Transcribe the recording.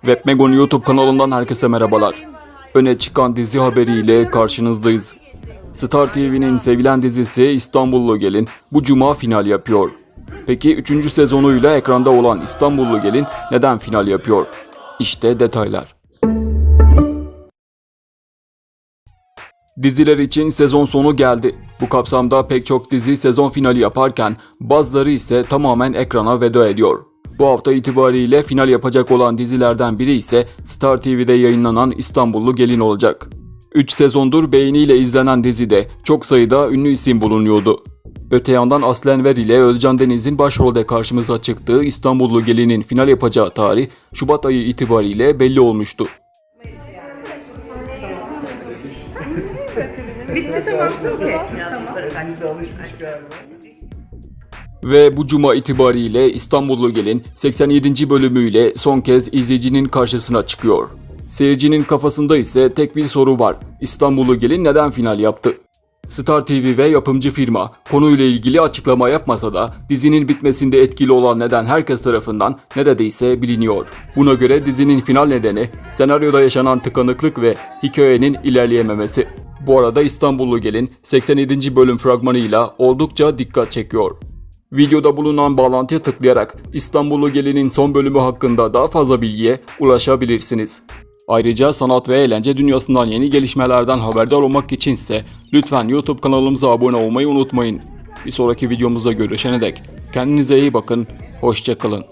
Webmegon YouTube kanalından herkese merhabalar. Öne çıkan dizi haberiyle karşınızdayız. Star TV'nin sevilen dizisi İstanbullu Gelin bu cuma final yapıyor. Peki 3. sezonuyla ekranda olan İstanbullu Gelin neden final yapıyor? İşte detaylar. Diziler için sezon sonu geldi. Bu kapsamda pek çok dizi sezon finali yaparken bazıları ise tamamen ekrana veda ediyor. Bu hafta itibariyle final yapacak olan dizilerden biri ise Star TV'de yayınlanan İstanbullu Gelin olacak. 3 sezondur beğeniyle izlenen dizide çok sayıda ünlü isim bulunuyordu. Öte yandan Aslen Ver ile Özcan Deniz'in başrolde karşımıza çıktığı İstanbullu Gelin'in final yapacağı tarih Şubat ayı itibariyle belli olmuştu. Bitti tamam okey. Ve bu cuma itibariyle İstanbullu Gelin 87. bölümüyle son kez izleyicinin karşısına çıkıyor. Seyircinin kafasında ise tek bir soru var. İstanbullu Gelin neden final yaptı? Star TV ve yapımcı firma konuyla ilgili açıklama yapmasa da dizinin bitmesinde etkili olan neden herkes tarafından neredeyse biliniyor. Buna göre dizinin final nedeni senaryoda yaşanan tıkanıklık ve hikayenin ilerleyememesi. Bu arada İstanbullu Gelin 87. bölüm fragmanıyla oldukça dikkat çekiyor. Videoda bulunan bağlantıya tıklayarak İstanbullu Gelin'in son bölümü hakkında daha fazla bilgiye ulaşabilirsiniz. Ayrıca sanat ve eğlence dünyasından yeni gelişmelerden haberdar olmak içinse lütfen YouTube kanalımıza abone olmayı unutmayın. Bir sonraki videomuzda görüşene dek kendinize iyi bakın, hoşçakalın.